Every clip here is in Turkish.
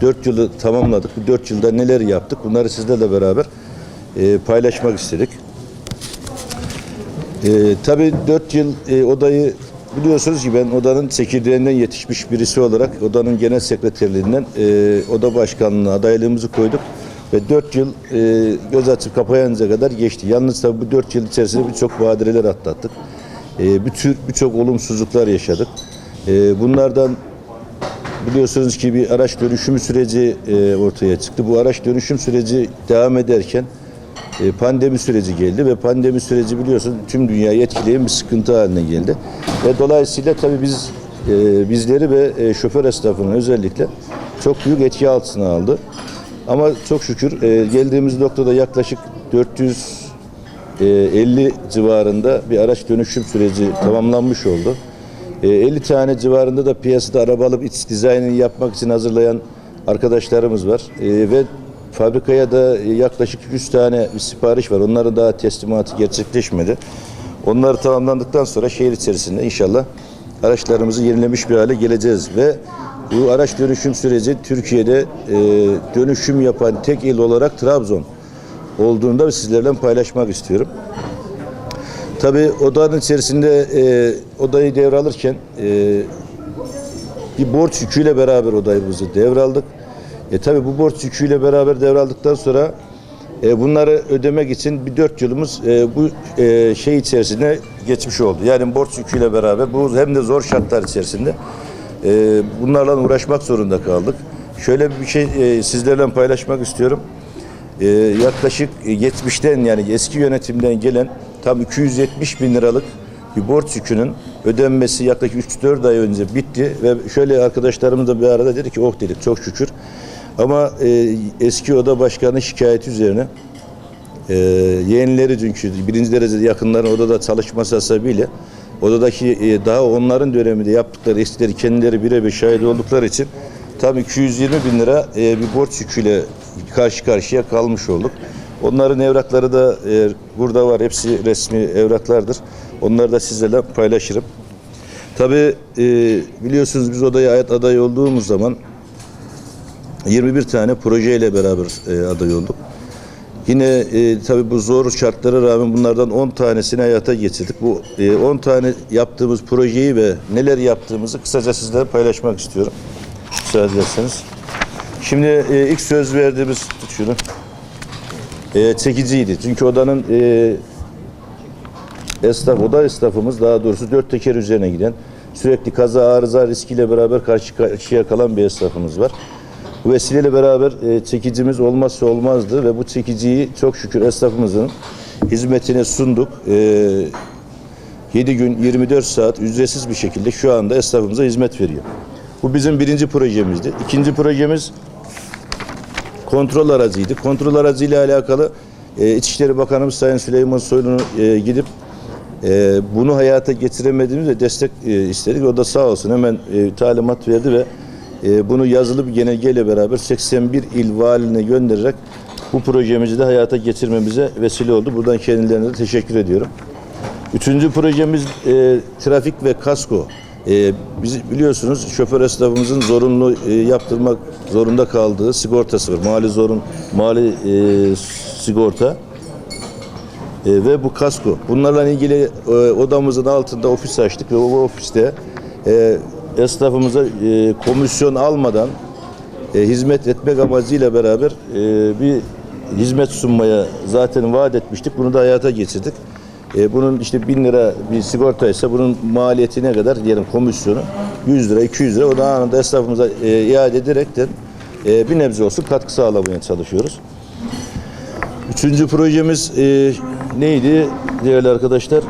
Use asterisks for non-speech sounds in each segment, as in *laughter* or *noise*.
Dört yılı tamamladık. Bu dört yılda neler yaptık? Bunları sizlerle beraber e, paylaşmak istedik. E, tabii dört yıl e, odayı biliyorsunuz ki ben odanın çekirdeğinden yetişmiş birisi olarak odanın genel sekreterliğinden e, oda başkanlığına adaylığımızı koyduk. Ve dört yıl e, göz açıp kapayınca kadar geçti. Yalnız tabii bu dört yıl içerisinde birçok badireler atlattık. E, birçok olumsuzluklar yaşadık. E, bunlardan biliyorsunuz ki bir araç dönüşümü süreci e, ortaya çıktı. Bu araç dönüşüm süreci devam ederken e, pandemi süreci geldi ve pandemi süreci biliyorsunuz tüm dünyayı etkileyen bir sıkıntı haline geldi. Ve dolayısıyla tabii biz e, bizleri ve şoför esnafının özellikle çok büyük etki altına aldı. Ama çok şükür geldiğimiz noktada yaklaşık 450 civarında bir araç dönüşüm süreci tamamlanmış oldu. E, 50 tane civarında da piyasada araba alıp iç dizaynını yapmak için hazırlayan arkadaşlarımız var. E, ve fabrikaya da yaklaşık 100 tane sipariş var. Onların daha teslimatı gerçekleşmedi. Onlar tamamlandıktan sonra şehir içerisinde inşallah araçlarımızı yenilemiş bir hale geleceğiz ve bu araç dönüşüm süreci Türkiye'de e, dönüşüm yapan tek il olarak Trabzon olduğunda sizlerle paylaşmak istiyorum. Tabii odanın içerisinde e, odayı devralırken e, bir borç yüküyle beraber odayımızı devraldık. E tabii bu borç yüküyle beraber devraldıktan sonra e, bunları ödemek için bir dört yılımız e, bu e, şey içerisinde geçmiş oldu. Yani borç yüküyle beraber bu hem de zor şartlar içerisinde e, bunlarla uğraşmak zorunda kaldık. Şöyle bir şey e, sizlerle paylaşmak istiyorum. E, yaklaşık 70'ten yani eski yönetimden gelen tam 270 bin liralık bir borç yükünün ödenmesi yaklaşık 3-4 ay önce bitti ve şöyle arkadaşlarımız da bir arada dedi ki oh dedik çok şükür. Ama e, eski oda başkanı şikayeti üzerine e, yeğenleri çünkü birinci derecede yakınların odada çalışması hasebiyle odadaki e, daha onların döneminde yaptıkları eskileri kendileri birebir şahit oldukları için tam 220 bin lira e, bir borç yüküyle karşı karşıya kalmış olduk. Onların evrakları da e, burada var. Hepsi resmi evraklardır. Onları da sizlerle paylaşırım. Tabii e, biliyorsunuz biz odaya ait aday olduğumuz zaman 21 tane projeyle beraber e, aday olduk. Yine e, tabii bu zor şartlara rağmen bunlardan 10 tanesini hayata geçirdik. Bu e, 10 tane yaptığımız projeyi ve neler yaptığımızı kısaca sizlerle paylaşmak istiyorum. Müsaade ederseniz. Şimdi e, ilk söz verdiğimiz şunu. E, çekiciydi. Çünkü odanın e, esnaf, oda esnafımız daha doğrusu dört teker üzerine giden sürekli kaza arıza riskiyle beraber karşı karşıya kalan bir esnafımız var. Bu vesileyle beraber e, çekicimiz olmazsa olmazdı ve bu çekiciyi çok şükür esnafımızın hizmetine sunduk. E, 7 gün 24 saat ücretsiz bir şekilde şu anda esnafımıza hizmet veriyor. Bu bizim birinci projemizdi. İkinci projemiz kontrol aracıydı. Kontrol aracıyla alakalı e, İçişleri Bakanımız Sayın Süleyman Soylu'nu e, gidip e, bunu hayata getiremediğimizde destek e, istedik. O da sağ olsun hemen e, talimat verdi ve e, bunu yazılı bir genelgeyle beraber 81 il valine göndererek bu projemizi de hayata getirmemize vesile oldu. Buradan kendilerine de teşekkür ediyorum. Üçüncü projemiz e, trafik ve kasko. E, biz biliyorsunuz şoför esnafımızın zorunlu e, yaptırmak zorunda kaldığı sigortası var. Mali zorun, mali e, sigorta e, ve bu kasko. Bunlarla ilgili e, odamızın altında ofis açtık ve o ofiste e, esnafımıza e, komisyon almadan e, hizmet etmek amacıyla beraber e, bir hizmet sunmaya zaten vaat etmiştik. Bunu da hayata geçirdik. E, bunun işte 1000 lira bir sigorta ise bunun maliyeti ne kadar diyelim komisyonu 100 lira 200 lira o da anında esnafımıza e, iade ederekten e, bir nebze olsun katkı sağlamaya çalışıyoruz. Üçüncü projemiz e, neydi değerli arkadaşlar?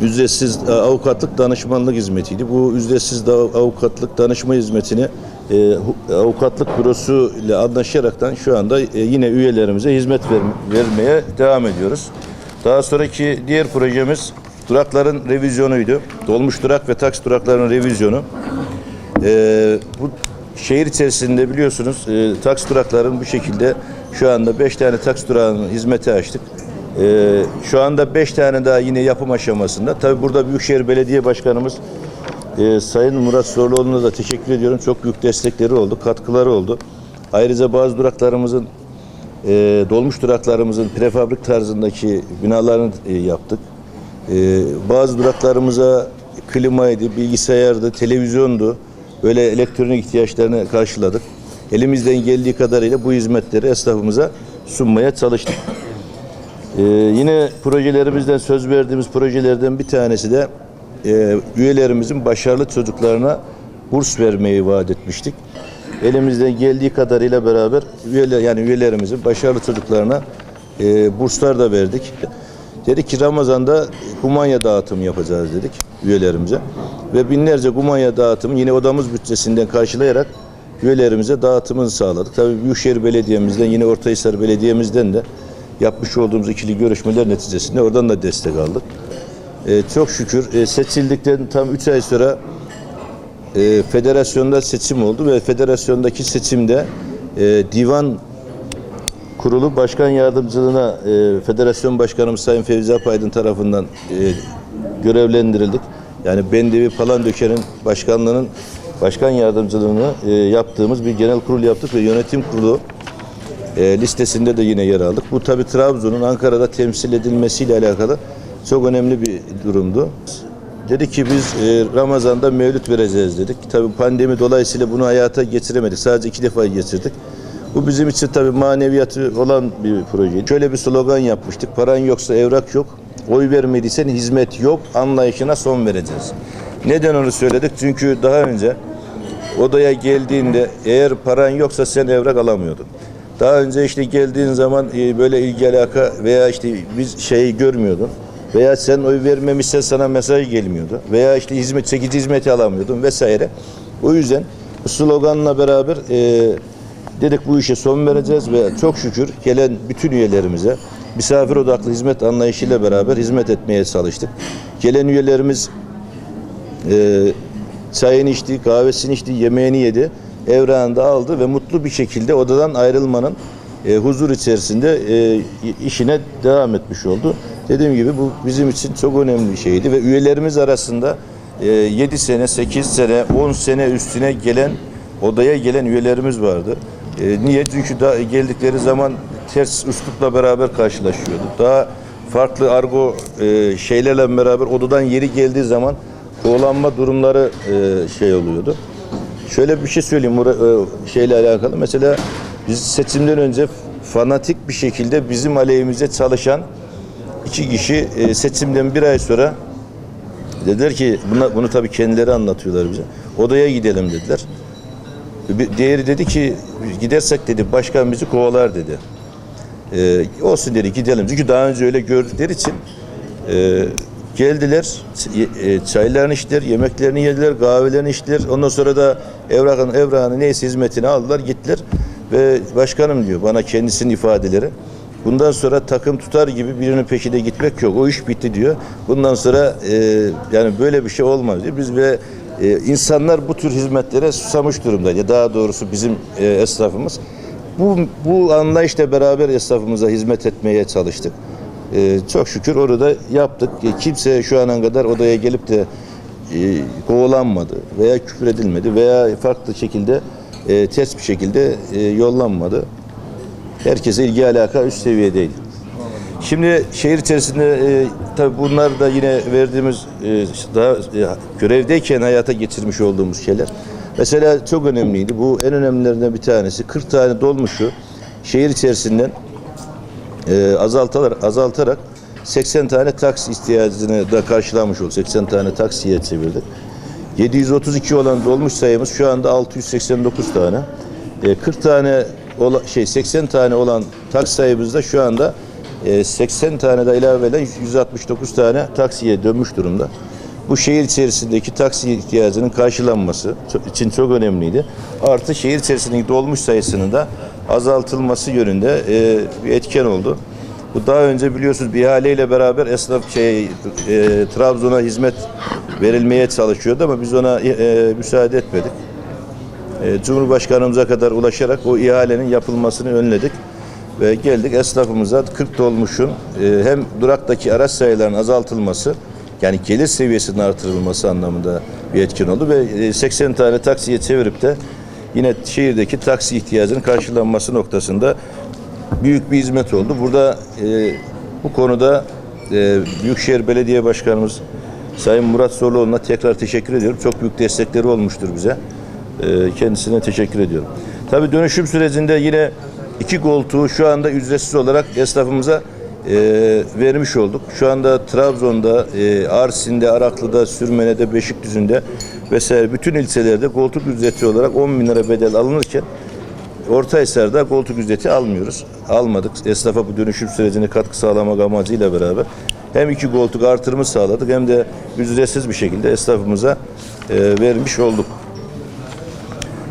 Ücretsiz e, avukatlık danışmanlık hizmetiydi. Bu ücretsiz avukatlık danışma hizmetini e, avukatlık bürosu ile anlaşaraktan şu anda e, yine üyelerimize hizmet ver- vermeye devam ediyoruz. Daha sonraki diğer projemiz durakların revizyonuydu. Dolmuş durak ve taksi duraklarının revizyonu. Ee, bu şehir içerisinde biliyorsunuz e, taksi durakların bu şekilde şu anda 5 tane taksi durağının hizmeti açtık. Ee, şu anda 5 tane daha yine yapım aşamasında. Tabii burada Büyükşehir Belediye Başkanımız Ee, Sayın Murat Zorluoğlu'na da teşekkür ediyorum. Çok büyük destekleri oldu, katkıları oldu. Ayrıca bazı duraklarımızın, e, dolmuş duraklarımızın prefabrik tarzındaki binalarını e, yaptık. E, bazı duraklarımıza klimaydı, bilgisayardı, televizyondu. Böyle elektronik ihtiyaçlarını karşıladık. Elimizden geldiği kadarıyla bu hizmetleri esnafımıza sunmaya çalıştık. Ee, yine projelerimizden söz verdiğimiz projelerden bir tanesi de e, üyelerimizin başarılı çocuklarına burs vermeyi vaat etmiştik. Elimizden geldiği kadarıyla beraber üyeler yani üyelerimizin başarılı çocuklarına e, burslar da verdik. Dedik ki Ramazan'da kumanya dağıtımı yapacağız dedik üyelerimize. Ve binlerce kumanya dağıtımı yine odamız bütçesinden karşılayarak üyelerimize dağıtımını sağladık. Tabii Büyükşehir Belediye'mizden yine Ortahisar Belediye'mizden de yapmış olduğumuz ikili görüşmeler neticesinde oradan da destek aldık. Ee, çok şükür e, seçildikten tam 3 ay sonra e, federasyonda seçim oldu ve federasyondaki seçimde e, divan kurulu başkan yardımcılığına e, federasyon başkanımız Sayın Fevzi Apaydın tarafından e, görevlendirildik. Yani Bendevi Palandöker'in başkanlığının başkan yardımcılığını e, yaptığımız bir genel kurul yaptık ve yönetim kurulu e, listesinde de yine yer aldık. Bu tabi Trabzon'un Ankara'da temsil edilmesiyle alakalı çok önemli bir durumdu. Dedik ki biz e, Ramazan'da mevlüt vereceğiz dedik. Tabi pandemi dolayısıyla bunu hayata geçiremedik. Sadece iki defa geçirdik. Bu bizim için tabi maneviyatı olan bir projeydi. Şöyle bir slogan yapmıştık. Paran yoksa evrak yok. Oy vermediysen hizmet yok. Anlayışına son vereceğiz. Neden onu söyledik? Çünkü daha önce odaya geldiğinde eğer paran yoksa sen evrak alamıyordun. Daha önce işte geldiğin zaman e, böyle ilgi alaka veya işte biz şeyi görmüyordun. Veya sen oy vermemişsen sana mesaj gelmiyordu. Veya işte hizmet çekici hizmeti alamıyordun vesaire. O yüzden sloganla beraber e, dedik bu işe son vereceğiz ve çok şükür gelen bütün üyelerimize misafir odaklı hizmet anlayışıyla beraber hizmet etmeye çalıştık. Gelen üyelerimiz e, çayını içti, kahvesini içti, yemeğini yedi. Evrağını da aldı ve mutlu bir şekilde odadan ayrılmanın e, huzur içerisinde e, işine devam etmiş oldu. Dediğim gibi bu bizim için çok önemli bir şeydi ve üyelerimiz arasında e, 7 sene, 8 sene, 10 sene üstüne gelen odaya gelen üyelerimiz vardı. E, niye? Çünkü da geldikleri zaman ters üslupla beraber karşılaşıyordu. Daha farklı argo e, şeylerle beraber odadan yeri geldiği zaman kovalanma durumları e, şey oluyordu. Şöyle bir şey söyleyeyim e, şeyle alakalı. Mesela biz seçimden önce fanatik bir şekilde bizim aleyhimize çalışan iki kişi e, seçimden bir ay sonra dediler ki buna, bunu tabii kendileri anlatıyorlar bize. Odaya gidelim dediler. Bir- Diğeri dedi ki gidersek dedi başkan bizi kovalar dedi. Ee, olsun dedi gidelim. Çünkü daha önce öyle gördükleri için e, geldiler, ç- e, çaylarını içtiler, yemeklerini yediler, kahvelerini içtiler. Ondan sonra da evrakın evrağını neyse hizmetini aldılar, gittiler. Ve başkanım diyor bana kendisinin ifadeleri. Bundan sonra takım tutar gibi birinin peşine gitmek yok. O iş bitti diyor. Bundan sonra e, yani böyle bir şey olmaz diyor. Biz ve e, insanlar bu tür hizmetlere susamış durumda. Daha doğrusu bizim e, esnafımız. Bu, bu anlayışla beraber esnafımıza hizmet etmeye çalıştık. Ee, çok şükür orada yaptık. E, kimse şu ana kadar odaya gelip de e, kovalanmadı veya küfür edilmedi veya farklı şekilde e, ters bir şekilde e, yollanmadı. Herkese ilgi alaka üst seviyedeydi. Şimdi şehir içerisinde e, tabii bunlar da yine verdiğimiz e, daha e, görevdeyken hayata geçirmiş olduğumuz şeyler. Mesela çok önemliydi. Bu en önemlilerinden bir tanesi 40 tane dolmuşu şehir içerisinden e, azaltarak, azaltarak 80 tane taksi ihtiyacını da karşılamış olduk. 80 tane taksiye çevirdik. 732 olan dolmuş sayımız şu anda 689 tane. E, 40 tane ola, şey 80 tane olan taksi sayımız da şu anda e, 80 tane de ilavelen 169 tane taksiye dönmüş durumda. Bu şehir içerisindeki taksi ihtiyacının karşılanması için çok önemliydi. Artı şehir içerisindeki dolmuş sayısının da azaltılması yönünde e, bir etken oldu. Bu daha önce biliyorsunuz bir ihaleyle beraber esnaf şey, e, Trabzon'a hizmet verilmeye çalışıyordu ama biz ona e, müsaade etmedik. E, Cumhurbaşkanımıza kadar ulaşarak o ihalenin yapılmasını önledik. Ve geldik esnafımıza 40 dolmuşun e, hem duraktaki araç sayılarının azaltılması yani gelir seviyesinin artırılması anlamında bir etkin oldu ve e, 80 tane taksiye çevirip de yine şehirdeki taksi ihtiyacının karşılanması noktasında büyük bir hizmet oldu. Burada e, bu konuda e, Büyükşehir Belediye Başkanımız Sayın Murat Zorluoğlu'na tekrar teşekkür ediyorum. Çok büyük destekleri olmuştur bize. E, kendisine teşekkür ediyorum. Tabii dönüşüm sürecinde yine iki koltuğu şu anda ücretsiz olarak esnafımıza e, vermiş olduk. Şu anda Trabzon'da, e, Arsin'de, Araklı'da, Sürmene'de, Beşikdüzü'nde vesaire bütün ilçelerde koltuk ücreti olarak 10 bin lira bedel alınırken Ortaysar'da koltuk ücreti almıyoruz. Almadık. Esnafa bu dönüşüm sürecine katkı sağlamak amacıyla beraber hem iki koltuk artırımı sağladık hem de ücretsiz bir şekilde esnafımıza e, vermiş olduk.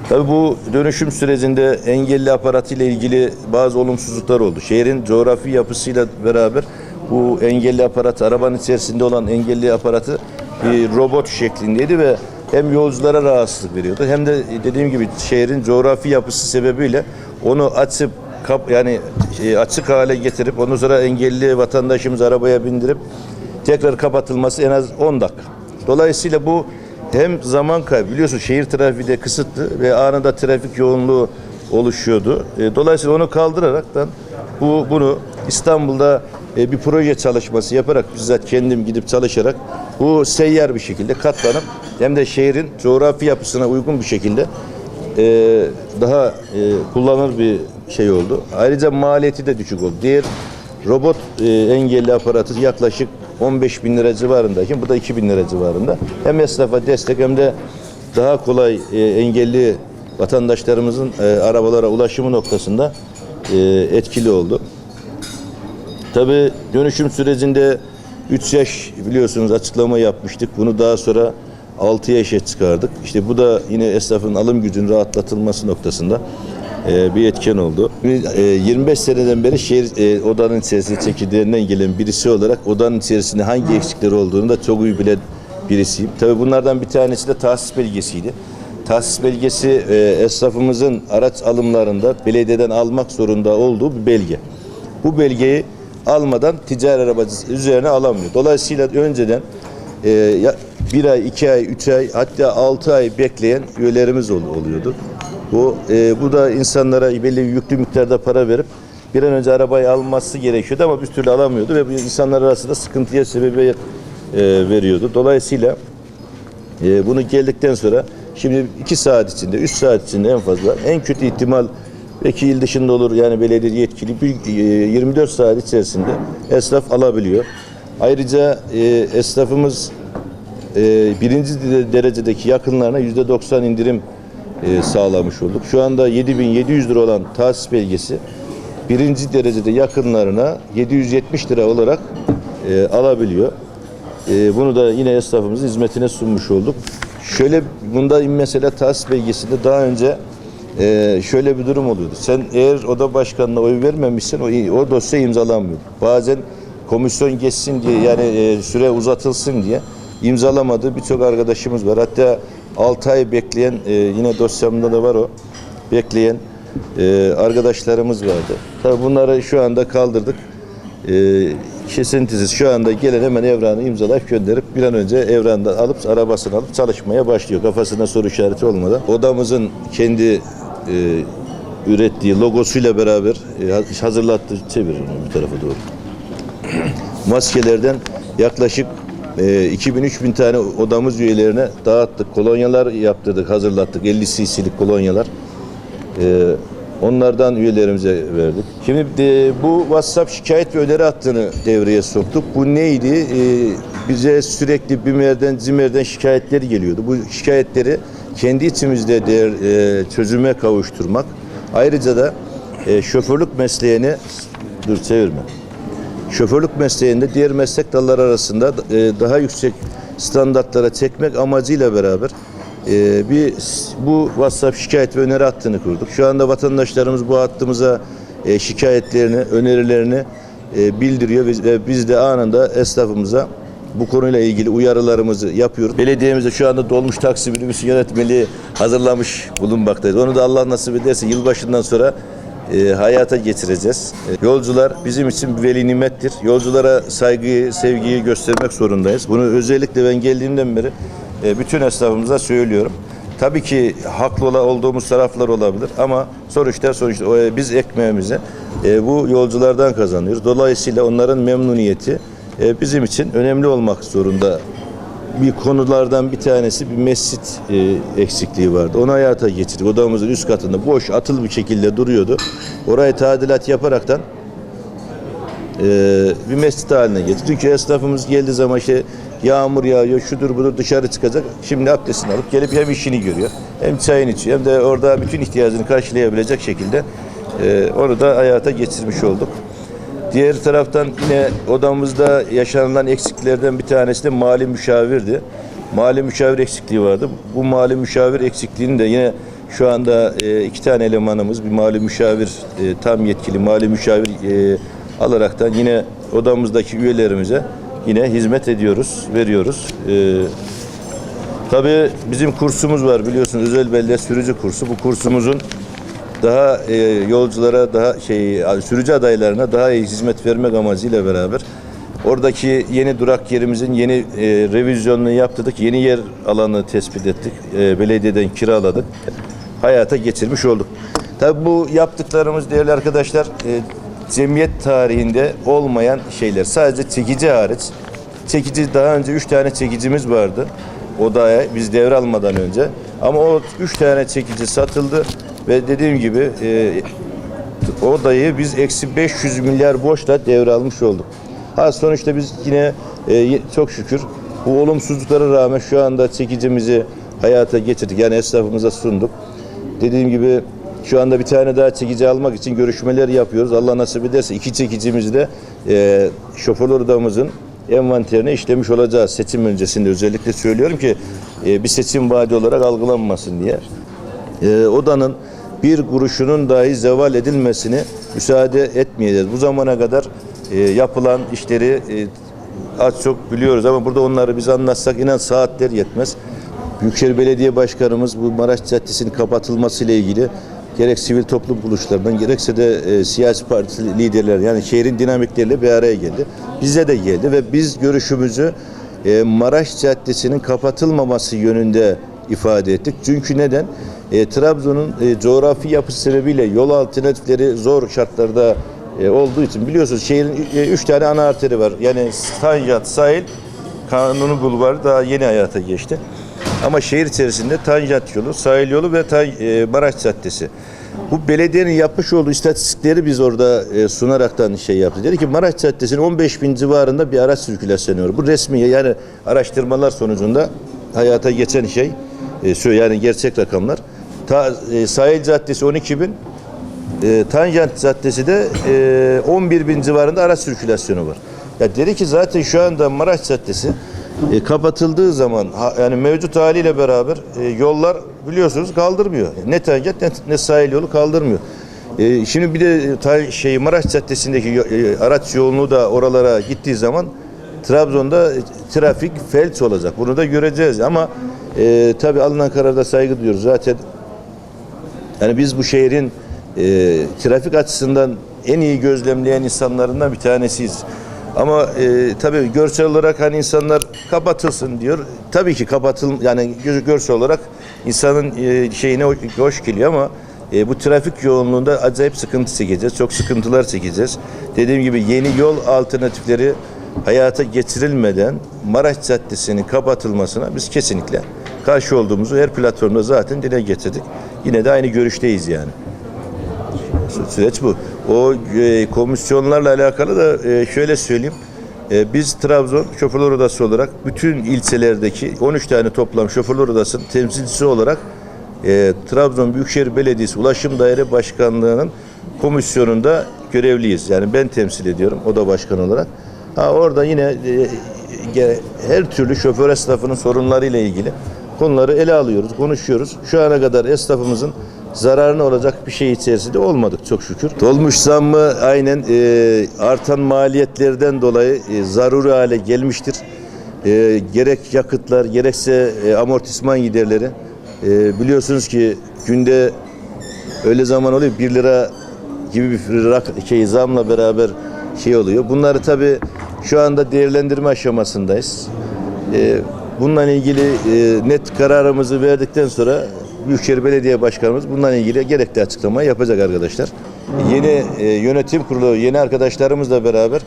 Tabii bu dönüşüm sürecinde engelli aparatı ile ilgili bazı olumsuzluklar oldu. Şehrin coğrafi yapısıyla beraber bu engelli aparat, arabanın içerisinde olan engelli aparatı bir robot şeklindeydi ve hem yolculara rahatsızlık veriyordu hem de dediğim gibi şehrin coğrafi yapısı sebebiyle onu açıp kap, yani e, açık hale getirip ondan sonra engelli vatandaşımız arabaya bindirip tekrar kapatılması en az 10 dakika. Dolayısıyla bu hem zaman kaybı biliyorsun şehir trafiği de kısıtlı ve anında trafik yoğunluğu oluşuyordu. E, Dolayısıyla onu kaldıraraktan bu bunu İstanbul'da e, bir proje çalışması yaparak bizzat kendim gidip çalışarak bu seyyar bir şekilde katlanıp hem de şehrin coğrafi yapısına uygun bir şekilde e, daha e, kullanılır bir şey oldu. Ayrıca maliyeti de düşük oldu. Diğer robot e, engelli aparatı yaklaşık 15 bin lira civarındayken bu da 2 bin lira civarında. Hem esnafa destek hem de daha kolay e, engelli vatandaşlarımızın e, arabalara ulaşımı noktasında e, etkili oldu. Tabii dönüşüm sürecinde 3 yaş biliyorsunuz açıklama yapmıştık. Bunu daha sonra 6 yaşa çıkardık. İşte bu da yine esnafın alım gücünün rahatlatılması noktasında e, bir etken oldu. E, 25 seneden beri şehir e, odanın içerisinde çekirdeğinden gelen birisi olarak odanın içerisinde hangi eksikleri olduğunu da çok iyi bilen birisiyim. Tabii bunlardan bir tanesi de tahsis belgesiydi. Tahsis belgesi e, esnafımızın araç alımlarında belediyeden almak zorunda olduğu bir belge. Bu belgeyi almadan ticari araba üzerine alamıyor. Dolayısıyla önceden e, ya, bir ay, iki ay, üç ay hatta altı ay bekleyen üyelerimiz ol- oluyordu. Bu e, bu da insanlara belli yüklü miktarda para verip bir an önce arabayı alması gerekiyordu ama bir türlü alamıyordu ve bu insanlar arasında sıkıntıya sebebiyet e, veriyordu. Dolayısıyla e, bunu geldikten sonra şimdi 2 saat içinde, 3 saat içinde en fazla en kötü ihtimal belki il dışında olur yani belediye yetkili bir, e, 24 saat içerisinde esnaf alabiliyor. Ayrıca e, esnafımız birinci de- derecedeki yakınlarına yüzde 90 indirim e, sağlamış olduk. Şu anda 7700 lira olan tahsis belgesi birinci derecede yakınlarına 770 lira olarak e, alabiliyor. E, bunu da yine esnafımızın hizmetine sunmuş olduk. Şöyle bunda mesela tahsis belgesinde daha önce e, şöyle bir durum oluyordu. Sen eğer oda başkanına oy vermemişsen o, o dosya imzalanmıyor. Bazen komisyon geçsin diye yani e, süre uzatılsın diye imzalamadığı birçok arkadaşımız var. Hatta 6 ay bekleyen e, yine dosyamda da var o bekleyen e, arkadaşlarımız vardı. Tabii bunları şu anda kaldırdık. E, kesintisiz şu anda gelen hemen evranı imzalayıp gönderip bir an önce evranda alıp arabasını alıp çalışmaya başlıyor. Kafasında soru işareti olmadan. Odamızın kendi e, ürettiği logosuyla beraber e, hazırlattığı çevir bu tarafa doğru. *clears throat* Maskelerden yaklaşık e, 2000-3000 tane odamız üyelerine dağıttık. Kolonyalar yaptırdık, hazırlattık. 50 cc'lik kolonyalar. E, onlardan üyelerimize verdik. Şimdi de, bu WhatsApp şikayet ve öneri hattını devreye soktuk. Bu neydi? E, bize sürekli BİMER'den, ZİMER'den şikayetler geliyordu. Bu şikayetleri kendi içimizde değer, e, çözüme kavuşturmak. Ayrıca da e, şoförlük mesleğini dur çevirme şoförlük mesleğinde diğer meslek dalları arasında e, daha yüksek standartlara çekmek amacıyla beraber e, bir bu WhatsApp şikayet ve öneri hattını kurduk. Şu anda vatandaşlarımız bu hattımıza e, şikayetlerini, önerilerini bildiriyor ve biz de anında esnafımıza bu konuyla ilgili uyarılarımızı yapıyoruz. Belediyemizde şu anda dolmuş taksi minibüsü yönetmeliği hazırlamış bulunmaktayız. Onu da Allah nasip ederse yılbaşından sonra e, hayata geçireceğiz. E, yolcular bizim için bir veli nimettir. Yolculara saygıyı, sevgiyi göstermek zorundayız. Bunu özellikle ben geldiğimden beri e, bütün esnafımıza söylüyorum. Tabii ki haklı olduğumuz taraflar olabilir ama sonuçta sonuçta e, biz ekmeğimizi e, bu yolculardan kazanıyoruz. Dolayısıyla onların memnuniyeti e, bizim için önemli olmak zorunda bir konulardan bir tanesi bir mescit e, eksikliği vardı. Onu hayata geçirdik. Odamızın üst katında boş atıl bir şekilde duruyordu. Orayı tadilat yaparaktan e, bir mescit haline getirdik. Çünkü esnafımız geldiği zaman işte yağmur yağıyor, şudur budur dışarı çıkacak. Şimdi abdestini alıp gelip hem işini görüyor, hem çayını içiyor, hem de orada bütün ihtiyacını karşılayabilecek şekilde e, onu da hayata geçirmiş olduk. Diğer taraftan yine odamızda yaşanılan eksiklerden bir tanesi de mali müşavirdi. Mali müşavir eksikliği vardı. Bu mali müşavir eksikliğini de yine şu anda e, iki tane elemanımız bir mali müşavir e, tam yetkili mali müşavir e, alaraktan yine odamızdaki üyelerimize yine hizmet ediyoruz, veriyoruz. Tabii bizim kursumuz var biliyorsunuz özel belediye sürücü kursu. Bu kursumuzun daha e, yolculara daha şey sürücü adaylarına daha iyi hizmet vermek amacıyla beraber oradaki yeni durak yerimizin yeni e, revizyonunu yaptırdık. Yeni yer alanı tespit ettik. E, belediyeden kiraladık. Hayata geçirmiş olduk. Tabii bu yaptıklarımız değerli arkadaşlar e, cemiyet tarihinde olmayan şeyler. Sadece çekici hariç. Çekici daha önce üç tane çekicimiz vardı odaya biz devralmadan önce. Ama o üç tane çekici satıldı ve dediğim gibi e, odayı biz eksi 500 milyar borçla devralmış olduk. Ha sonuçta biz yine e, çok şükür bu olumsuzluklara rağmen şu anda çekicimizi hayata geçirdik. Yani esnafımıza sunduk. Dediğim gibi şu anda bir tane daha çekici almak için görüşmeler yapıyoruz. Allah nasip ederse iki çekicimizi de e, şoför odamızın envanterine işlemiş olacağız. Seçim öncesinde özellikle söylüyorum ki e, bir seçim vaadi olarak algılanmasın diye. E, odanın bir kuruşunun dahi zeval edilmesini müsaade etmeyeceğiz. Bu zamana kadar e, yapılan işleri e, az çok biliyoruz ama burada onları biz anlatsak inan saatler yetmez. Büyükşehir Belediye Başkanımız bu Maraş Caddesi'nin kapatılması ile ilgili gerek sivil toplum kuruluşlarından gerekse de e, siyasi parti liderler yani şehrin dinamikleriyle bir araya geldi. Bize de geldi ve biz görüşümüzü e, Maraş Caddesi'nin kapatılmaması yönünde ifade ettik. Çünkü neden? E, Trabzon'un e, coğrafi yapısı sebebiyle yol alternatifleri zor şartlarda e, olduğu için biliyorsunuz şehrin e, üç tane ana arteri var. Yani Tanjant, Sahil, Kanuni Bulvarı daha yeni hayata geçti. Ama şehir içerisinde Tanjant yolu, sahil yolu ve Tan- e, Maraş Caddesi. Bu belediyenin yapmış olduğu istatistikleri biz orada e, sunaraktan şey yaptık. Dedi ki Maraş Caddesi'nin 15 bin civarında bir araç sirkülasyonu var. Bu resmi yani araştırmalar sonucunda hayata geçen şey. E, yani gerçek rakamlar. Ta, e, sahil Caddesi 12 bin, e, Tanjant Caddesi de e, 11 bin civarında araç sirkülasyonu var. Ya dedi ki zaten şu anda Maraş Caddesi e, kapatıldığı zaman ha- yani mevcut haliyle beraber e, yollar biliyorsunuz kaldırmıyor. Ne Tanjant ne, ne sahil yolu kaldırmıyor. E, şimdi bir de e, ta, şey Maraş Caddesi'ndeki e, araç yoğunluğu da oralara gittiği zaman Trabzon'da e, trafik felç olacak. Bunu da göreceğiz ama e, tabii alınan kararda saygı duyuyoruz. Zaten yani biz bu şehrin e, trafik açısından en iyi gözlemleyen insanlarından bir tanesiyiz. Ama e, tabii görsel olarak hani insanlar kapatılsın diyor. Tabii ki kapatıl yani gö- görsel olarak insanın e, şeyine hoş geliyor ama e, bu trafik yoğunluğunda acayip sıkıntı çekeceğiz. Çok sıkıntılar çekeceğiz. Dediğim gibi yeni yol alternatifleri hayata geçirilmeden Maraş Caddesi'nin kapatılmasına biz kesinlikle karşı olduğumuzu her platformda zaten dile getirdik. Yine de aynı görüşteyiz yani. Sü- Süreç bu. O e, komisyonlarla alakalı da e, şöyle söyleyeyim. E, biz Trabzon Şoförler Odası olarak bütün ilçelerdeki 13 tane toplam şoförler odasının temsilcisi olarak e, Trabzon Büyükşehir Belediyesi Ulaşım Daire Başkanlığı'nın komisyonunda görevliyiz. Yani ben temsil ediyorum oda başkanı olarak. Ha orada yine e, her türlü şoför esnafının sorunlarıyla ilgili konuları ele alıyoruz, konuşuyoruz. Şu ana kadar esnafımızın zararına olacak bir şey içerisinde olmadık çok şükür. Dolmuş zammı aynen e, artan maliyetlerden dolayı e, zaruri hale gelmiştir. E, gerek yakıtlar gerekse e, amortisman giderleri. E, biliyorsunuz ki günde öyle zaman oluyor 1 lira gibi bir rak- şey zamla beraber şey oluyor. Bunları tabii şu anda değerlendirme aşamasındayız. Ee, Bununla ilgili e, net kararımızı verdikten sonra Büyükşehir Belediye Başkanımız bununla ilgili gerekli açıklamayı yapacak arkadaşlar. Yeni e, yönetim kurulu, yeni arkadaşlarımızla beraber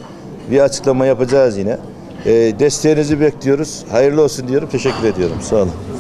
bir açıklama yapacağız yine. E, desteğinizi bekliyoruz. Hayırlı olsun diyorum. Teşekkür ediyorum. Sağ olun.